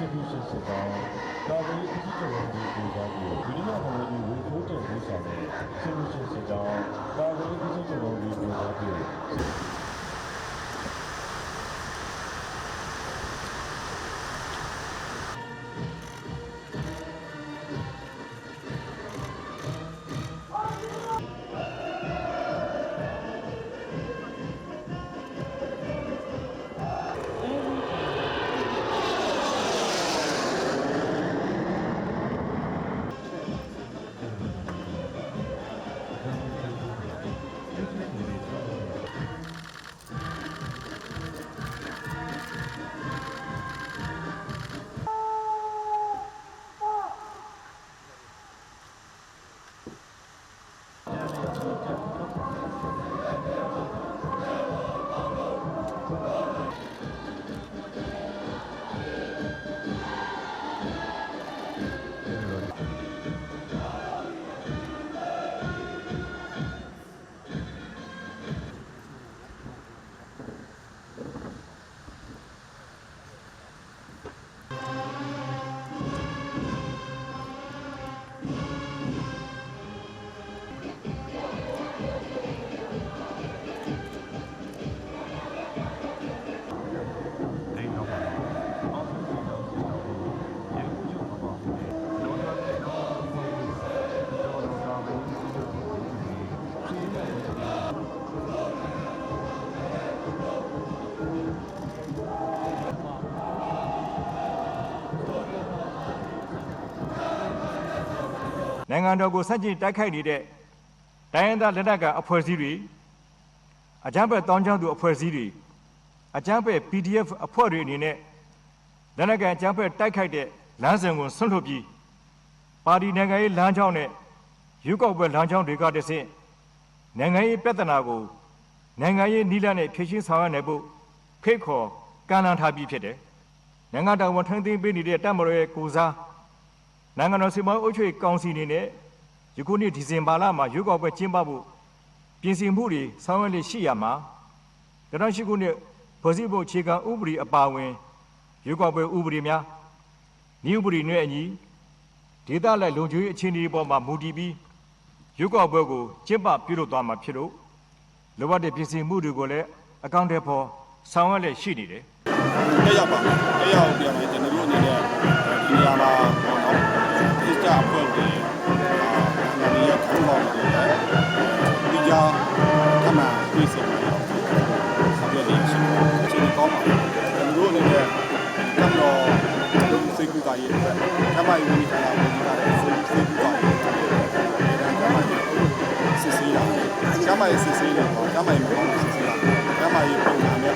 စစ်မှုစစ်စစ်တောင်းကာဗီအကြီးကျယ်ဝင်ဒီပူဇော်ပြီးဒီနေ့ကလည်းဒီဝေထိုးတဲ့ပူဇော်တဲ့စစ်မှုစစ်စစ်တောင်းကာဗီအကြီးကျယ် နိုင်ငံတော်ကိုစန့်ကျင်တိုက်ခိုက်နေတဲ့တိုင်းရင်းသားလက်နက်ကိုင်အဖွဲ့အစည်းတွေအကြမ်းဖက်တောင်းကျမ်းသူအဖွဲ့အစည်းတွေအကြမ်းဖက် PDF အဖွဲ့တွေအနေနဲ့လက်နက်ကိုင်အကြမ်းဖက်တိုက်ခိုက်တဲ့လမ်းစဉ်ကိုဆွန့်လွတ်ပြီးပါတီနိုင်ငံရေးလမ်းကြောင်းနဲ့ရွေးကောက်ပွဲလမ်းကြောင်းတွေကတဆင့်နိုင်ငံရေးပြဿနာကိုနိုင်ငံရေးနည်းလမ်းနဲ့ဖြေရှင်းဆောင်ရွက်နိုင်ဖို့ဖိတ်ခေါ်ကမ်းလှမ်းထားပြီးဖြစ်တယ်။နိုင်ငံတော်ဝန်ထမ်းသိမ်းပေးနေတဲ့တပ်မတော်ရဲ့ကိုစား နိုင်ငံတော်စီမံအုပ်ချုပ်ရေးကောင်စီအနေနဲ့ယခုနှစ်ဒီဇင်ဘာလမှာရွေးကောက်ပွဲကျင်းပဖို့ပြင်ဆင်မှုတွေဆောင်ရွက်လျက်ရှိရမှာတရရှိခုနှစ်ဖွဲ့စည်းပုံအခြေခံဥပဒေအပါအဝင်ရွေးကောက်ပွဲဥပဒေများဤဥပဒေနဲ့အညီဒေသလိုက်လုံခြုံရေးအခြေအနေပေါ်မှာမူတည်ပြီးရွေးကောက်ပွဲကိုကျင်းပပြုလုပ်သွားမှာဖြစ်လို့လိုအပ်တဲ့ပြင်ဆင်မှုတွေကိုလည်းအကောင့်ထဲပေါ်ဆောင်ရွက်လျက်ရှိနေတယ်တက်ရောက်ပါမယ်တက်ရောက်ပြန်မယ်ကျွန်တော် မရေးမိတာလည်းဒါလည်းစေစေပြီးပါတယ်ကျမကြီးစစ်စစ်လာကျမကြီးစစ်စစ်လာကျမကြီးမကောင်းစစ်စစ်လာကျမကြီးပုံစံနဲ့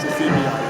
စစ်စစ်ပြရတယ်